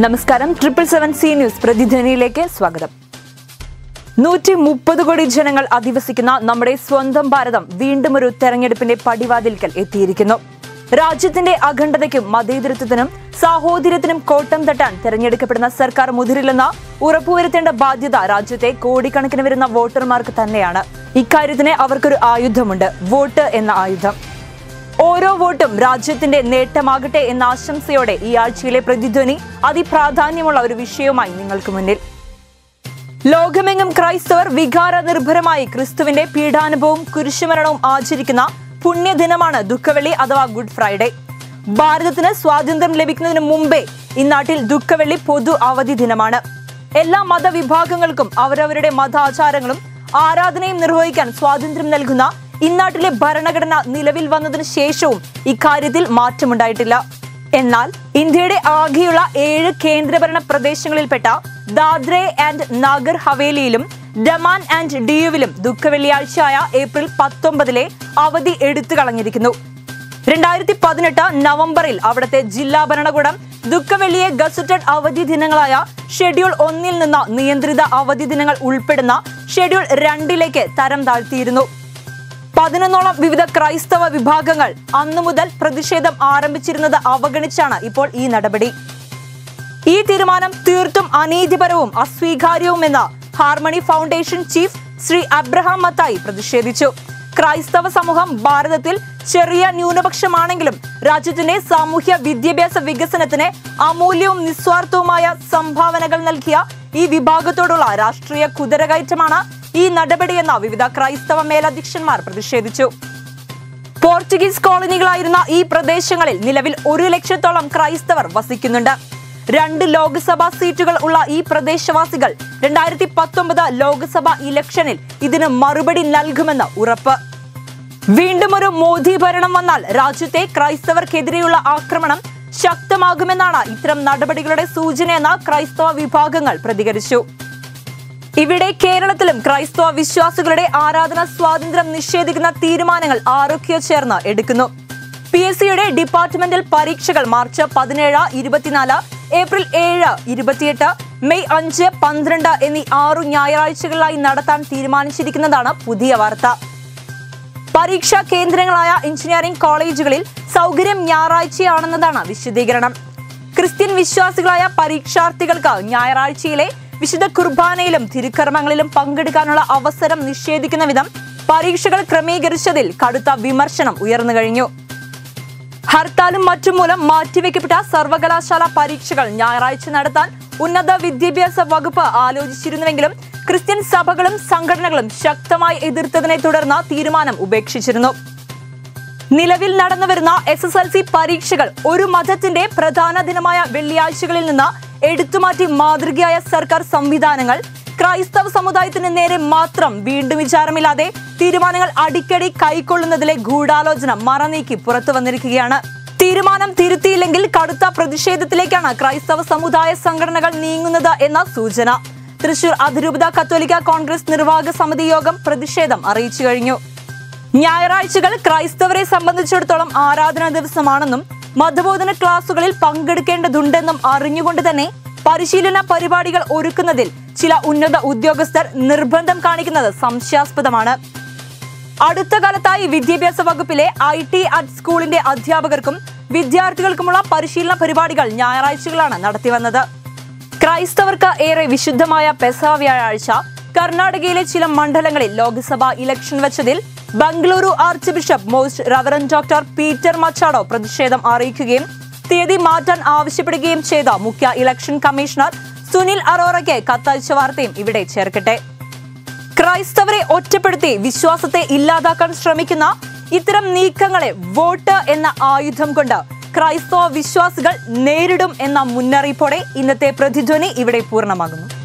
നമസ്കാരം. Triple seven C news പ്രതിധ്വനിയിലേക്ക് സ്വാഗതം. നൂറ്റി മുപ്പത് കോടി ജനങ്ങൾ അധിവസിക്കുന്ന നമ്മുടെ സ്വന്തം ഭാരതം വീണ്ടും ഒരു തെരഞ്ഞെടുപ്പിന്റെ പടിവാതിൽക്കൽ എത്തിയിരിക്കുന്നു. രാജ്യത്തിന്റെ അഖണ്ഡതയ്ക്കും മതേതരത്വത്തിനും സാഹോദര്യത്തിനും കോട്ടം തട്ടാൻ തെരഞ്ഞെടുക്കപ്പെടുന്ന സർക്കാർ മുതിരില്ലെന്ന ഉറപ്പുവരുത്തേണ്ട ബാധ്യത രാജ്യത്തെ കോടിക്കണക്കിന് വരുന്ന വോട്ടർമാർക്ക് തന്നെയാണ്. ഇക്കാര്യത്തിന് അവർക്കൊരു ആയുധമുണ്ട്. വോട്ട് എന്ന ആയുധം. ഓരോ വോട്ടും രാജ്യത്തിന്റെ നേട്ടമാകട്ടെ എന്ന ആശംസയോടെ ഈ ആഴ്ചയിലെ പ്രതിധ്വനി അതിപ്രാധാന്യമുള്ള ഒരു വിഷയവുമായി നിങ്ങൾക്ക് മുന്നിൽ. ലോകമെങ്ങും ക്രൈസ്തവർ വികാര നിർഭരമായി ക്രിസ്തുവിന്റെ പീഡാനുഭവവും കുരിശുമരണവും ആചരിക്കുന്ന പുണ്യദിനമാണ് ദുഃഖവെള്ളി അഥവാ ഗുഡ് ഫ്രൈഡേ. ഭാരതത്തിന് സ്വാതന്ത്ര്യം ലഭിക്കുന്നതിന് മുമ്പേ ഇന്നാട്ടിൽ ദുഃഖവെള്ളി പൊതു അവധി ദിനമാണ്. എല്ലാ മതവിഭാഗങ്ങൾക്കും അവരവരുടെ മതാചാരങ്ങളും ആരാധനയും നിർവഹിക്കാൻ സ്വാതന്ത്ര്യം നൽകുന്ന ഇന്നാട്ടിലെ ഭരണഘടന നിലവിൽ വന്നതിന് ശേഷവും ഇക്കാര്യത്തിൽ മാറ്റമുണ്ടായിട്ടില്ല. എന്നാൽ ഇന്ത്യയുടെ ആകെയുള്ള ഏഴ് കേന്ദ്രഭരണ പ്രദേശങ്ങളിൽപ്പെട്ട ദാദ്രെ ആൻഡ് നാഗർ ഹവേലിയിലും ഡമാൻ ആൻഡ് ഡിയുവിലും ദുഃഖവെള്ളിയാഴ്ചയായ ഏപ്രിൽ പത്തൊമ്പതിലെ അവധി എടുത്തു കളഞ്ഞിരിക്കുന്നു. രണ്ടായിരത്തി പതിനെട്ട് നവംബറിൽ അവിടുത്തെ ജില്ലാ ഭരണകൂടം ദുഃഖവെള്ളിയെ ഗസറ്റഡ് അവധി ദിനങ്ങളായ ഷെഡ്യൂൾ ഒന്നിൽ നിന്ന് നിയന്ത്രിത അവധി ദിനങ്ങൾ ഉൾപ്പെടുന്ന ഷെഡ്യൂൾ രണ്ടിലേക്ക് തരം താഴ്ത്തിയിരുന്നു. പതിനൊന്നോളം വിവിധ ക്രൈസ്തവ വിഭാഗങ്ങൾ അന്നു മുതൽ പ്രതിഷേധം ആരംഭിച്ചിരുന്നത് അവഗണിച്ചാണ് ഇപ്പോൾ ഈ നടപടി. ഈ തീരുമാനം തീർത്തും അനീതിപരവും അസ്വീകാര്യവുമെന്ന് Harmony Foundation chief Shri Abraham Mathai പ്രതിഷേധിച്ചു. ക്രൈസ്തവ സമൂഹം ഭാരതത്തിൽ ചെറിയ ന്യൂനപക്ഷമാണെങ്കിലും രാജ്യത്തിന്റെ സാമൂഹ്യ വിദ്യാഭ്യാസ വികസനത്തിന് അമൂല്യവും നിസ്വാർത്ഥവുമായ സംഭാവനകൾ നൽകിയ ഈ വിഭാഗത്തോടുള്ള രാഷ്ട്രീയ കുതിരകയറ്റമാണ് ഈ നടപടിയെന്ന വിവിധ ക്രൈസ്തവ മേലധ്യക്ഷന്മാർ പ്രതിഷേധിച്ചു. പോർച്ചുഗീസ് കോളനികളായിരുന്ന ഈ പ്രദേശങ്ങളിൽ നിലവിൽ ഒരു ലക്ഷത്തോളം ക്രൈസ്തവർ വസിക്കുന്നുണ്ട്. രണ്ട് ലോക്സഭാ സീറ്റുകൾ ഉള്ള ഈ പ്രദേശവാസികൾ രണ്ടായിരത്തി പത്തൊമ്പത് ലോക്സഭാ ഇലക്ഷനിൽ ഇതിന് മറുപടി നൽകുമെന്ന് ഉറപ്പ്. വീണ്ടും ഒരു മോദി ഭരണം വന്നാൽ രാജ്യത്തെ ക്രൈസ്തവർക്കെതിരെയുള്ള ആക്രമണം ശക്തമാകുമെന്നാണ് ഇത്തരം നടപടികളുടെ സൂചനയെന്ന് ക്രൈസ്തവ വിഭാഗങ്ങൾ പ്രതികരിച്ചു. ഇവിടെ കേരളത്തിലും ക്രൈസ്തവ വിശ്വാസികളുടെ ആരാധന സ്വാതന്ത്ര്യം നിഷേധിക്കുന്ന തീരുമാനങ്ങൾ ആരൊക്കെയോ ചേർന്ന് എടുക്കുന്നു. പി എസ് സിയുടെ ഡിപ്പാർട്ട്മെന്റൽ പരീക്ഷകൾ മാർച്ച് പതിനേഴ് ഇരുപത്തിനാല് ഏപ്രിൽ ഏഴ് ഇരുപത്തിയെട്ട് മെയ് അഞ്ച് പന്ത്രണ്ട് എന്നീ ആറു ഞായറാഴ്ചകളിലായി നടത്താൻ തീരുമാനിച്ചിരിക്കുന്നതാണ് പുതിയ വാർത്ത. പരീക്ഷാ കേന്ദ്രങ്ങളായ എഞ്ചിനീയറിംഗ് കോളേജുകളിൽ സൗകര്യം ഞായറാഴ്ചയാണെന്നതാണ് വിശദീകരണം. ക്രിസ്ത്യൻ വിശ്വാസികളായ പരീക്ഷാർത്ഥികൾക്ക് ഞായറാഴ്ചയിലെ വിശുദ്ധ കുർബാനയിലും തിരുക്കർമ്മങ്ങളിലും പങ്കെടുക്കാനുള്ള അവസരം നിഷേധിക്കുന്ന വിധം പരീക്ഷകൾ ക്രമീകരിച്ചതിൽ കടുത്ത വിമർശനം ഉയർന്നു കഴിഞ്ഞു. ഹർത്താലും മറ്റും മൂലം മാറ്റിവെക്കപ്പെട്ട സർവകലാശാല പരീക്ഷകൾ ഞായറാഴ്ച നടത്താൻ ഉന്നത വിദ്യാഭ്യാസ വകുപ്പ് ആലോചിച്ചിരുന്നുവെങ്കിലും ക്രിസ്ത്യൻ സഭകളും സംഘടനകളും ശക്തമായി എതിർത്തതിനെ തുടർന്ന് തീരുമാനം ഉപേക്ഷിച്ചിരുന്നു. നിലവിൽ നടന്നുവരുന്ന എസ് എസ് എൽ സി പരീക്ഷകൾ ഒരു മതത്തിന്റെ പ്രധാന ദിനമായ വെള്ളിയാഴ്ചകളിൽ നിന്ന് എടുത്തുമാറ്റി മാതൃകയായ സർക്കാർ സംവിധാനങ്ങൾ ക്രൈസ്തവ സമുദായത്തിന് നേരെ മാത്രം വീണ്ടും വിചാരമില്ലാതെ തീരുമാനങ്ങൾ അടിക്കടി കൈക്കൊള്ളുന്നതിലെ ഗൂഢാലോചന മറനീക്കി പുറത്തു വന്നിരിക്കുകയാണ്. തീരുമാനം തിരുത്തിയില്ലെങ്കിൽ കടുത്ത പ്രതിഷേധത്തിലേക്കാണ് ക്രൈസ്തവ സമുദായ സംഘടനകൾ നീങ്ങുന്നത് എന്ന സൂചന. തൃശൂർ അതിരൂപത കത്തോലിക്ക കോൺഗ്രസ് നിർവാഹക സമിതി യോഗം പ്രതിഷേധം അറിയിച്ചു കഴിഞ്ഞു. ഞായറാഴ്ചകൾ ക്രൈസ്തവരെ സംബന്ധിച്ചിടത്തോളം ആരാധനാ ദിവസമാണെന്നും മതബോധന ക്ലാസുകളിൽ പങ്കെടുക്കേണ്ടതുണ്ടെന്നും അറിഞ്ഞുകൊണ്ട് തന്നെ പരിശീലന പരിപാടികൾ ഒരുക്കുന്നതിൽ ചില ഉന്നത ഉദ്യോഗസ്ഥർ നിർബന്ധം കാണിക്കുന്നത് സംശയാസ്പദമാണ്. അടുത്ത കാലത്തായി വിദ്യാഭ്യാസ വകുപ്പിലെ ഐ ടി അറ്റ് സ്കൂളിന്റെ അധ്യാപകർക്കും വിദ്യാർത്ഥികൾക്കുമുള്ള പരിശീലന പരിപാടികൾ ഞായറാഴ്ചകളാണ് നടത്തിവന്നത്. ക്രൈസ്തവർക്ക് ഏറെ വിശുദ്ധമായ പെസ വ്യാഴാഴ്ച കർണാടകയിലെ ചില മണ്ഡലങ്ങളിൽ Lok Sabha election വെച്ചതിൽ Bengaluru archbishop most reverend doctor Peter Machado പ്രതിഷേധം അറിയിക്കുകയും തീയതി മാറ്റാൻ ആവശ്യപ്പെടുകയും ചെയ്ത മുഖ്യ ഇലക്ഷൻ കമ്മീഷണർ സുനിൽ അറോറയ്ക്ക് കത്തയച്ച വാർത്തയും ഇവിടെ ചേർക്കട്ടെ. ക്രൈസ്തവരെ ഒറ്റപ്പെടുത്തി വിശ്വാസത്തെ ഇല്ലാതാക്കാൻ ശ്രമിക്കുന്ന ഇത്തരം നീക്കങ്ങളെ വോട്ട് എന്ന ആയുധം കൊണ്ട് ക്രൈസ്തവ വിശ്വാസികൾ നേരിടും എന്ന മുന്നറിയിപ്പോടെ ഇന്നത്തെ പ്രതിധ്വനി ഇവിടെ പൂർണമാകുന്നു.